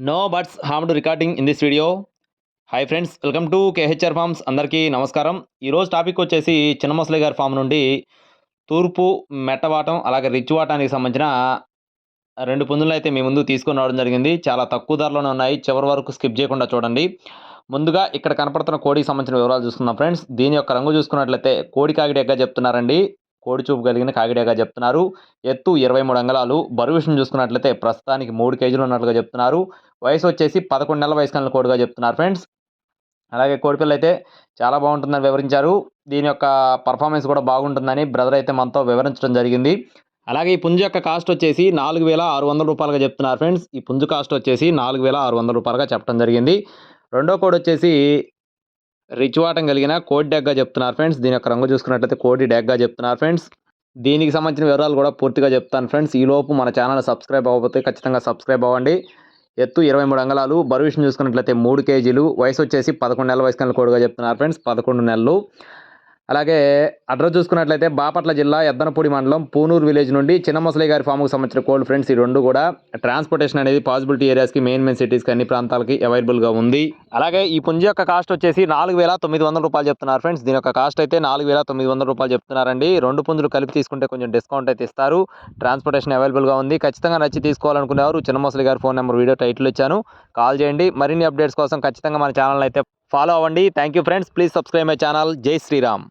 No buts ham to recording in this video hi friends welcome to KHR farms అందరికీ నమస్కారం. ఈరోజు topic వచ్చేసి చిన్నమసలి గారి ఫామ్ నుండి తూర్పు మెట్టవాటం అలాగే రిచ్ వాటానికి సంబంధించిన రెండు పుంజులను అయితే మీ ముందు తీసుకొని రావడం జరిగింది. చాలా తక్కువ ధరలోనే ఉన్నాయి. చివరి వరకు స్కిప్ చేయకుండా చూడండి. ముందుగా ఇక్కడ కనపడుతున్న కోడికి సంబంధించిన వివరాలు చూసుకుందాం ఫ్రెండ్స్ దీని యొక్క రంగు చూసుకున్నట్లయితే కోడి కాగిడెగ్గా చెప్తున్నారండి. కోడి చూపు కలిగిన కాగిడేగా చెప్తున్నారు. ఎత్తు ఇరవై మూడు అంగళాలు. బరువు విషయం చూసుకున్నట్లయితే ప్రస్తుతానికి మూడు కేజీలు ఉన్నట్లుగా చెప్తున్నారు. వయసు వచ్చేసి పదకొండు నెలల వయసు కలిగిన కోడిగా చెప్తున్నారు ఫ్రెండ్స్. అలాగే కోడిపిల్ల అయితే చాలా బాగుంటుందని వివరించారు. దీని యొక్క పర్ఫార్మెన్స్ కూడా బాగుంటుందని బ్రదర్ అయితే మనతో వివరించడం జరిగింది. అలాగే ఈ పుంజు యొక్క కాస్ట్ వచ్చేసి నాలుగు వేల ఆరు వందల రూపాయలుగా చెప్తున్నారు ఫ్రెండ్స్. ఈ పుంజు కాస్ట్ వచ్చేసి నాలుగు వేల ఆరు వందల రూపాయలుగా చెప్పడం జరిగింది. రెండో కోడ్ వచ్చేసి రిచ్ వాటం కలిగిన కోడి డెగ్గా చెప్తున్నారు ఫ్రెండ్స్. దీని యొక్క రంగు చూసుకున్నట్లయితే కోడి డెగ్గా చెప్తున్నారు ఫ్రెండ్స్. దీనికి సంబంధించిన వివరాలు కూడా పూర్తిగా చెప్తాను ఫ్రెండ్స్. ఈలోపు మన ఛానల్ సబ్స్క్రైబ్ అవ్వకపోతే ఖచ్చితంగా సబ్స్క్రైబ్ అవ్వండి. ఎత్తు ఇరవై మూడు అంగళాలు బరువు విషయం చూసుకున్నట్లయితే మూడు కేజీలు వయసు వచ్చేసి పదకొండు నెలల వయసు కలిగిన కోడిగా చెప్తున్నారు ఫ్రెండ్స్. పదకొండు నెలలు. అలాగే అడ్రస్ చూసుకున్నట్లయితే బాపట్ల జిల్లా ఎద్దనపూడి మండలం పూనూరు విలేజ్ నుండి చిన్న ముసలి గారి ఫామ్కి సంబంధించిన కోల్డ్ ఫ్రెండ్స్ ఈ రెండు కూడా ట్రాన్స్పోర్టేషన్ అనేది పాసిబిలిటీ ఏరియాస్కి మెయిన్ మెయిన్ సిటీస్కి అన్ని ప్రాంతాలకి అవైలబుల్గా ఉంది. అలాగే ఈ పుంజ యొక్క కాస్ట్ వచ్చేసి నాలుగు వేల తొమ్మిది వందల రూపాయలు చెప్తున్నారు ఫ్రెండ్స్. దీని యొక్క కాస్ట్ అయితే నాలుగు వేల తొమ్మిది వందల రూపాయలు చెప్తున్నారండి. రెండు పుంజులు కలిపి తీసుకుంటే కొంచెం డిస్కౌంట్ అయితే ఇస్తారు. ట్రాన్స్పోర్టేషన్ అవైలబుల్గా ఉంది. ఖచ్చితంగా నచ్చి తీసుకోవాలనుకునేవారు చిన్నమసలి గారి ఫోన్ నెంబర్ వీడియో టైటిల్ ఇచ్చాను. కాల్ చేయండి. మరిన్ని అప్డేట్స్ కోసం ఖచ్చితంగా మన ఛానల్ అయితే ఫాలో అవ్వండి. Thank you friends. Please subscribe my channel. Jai Shriram.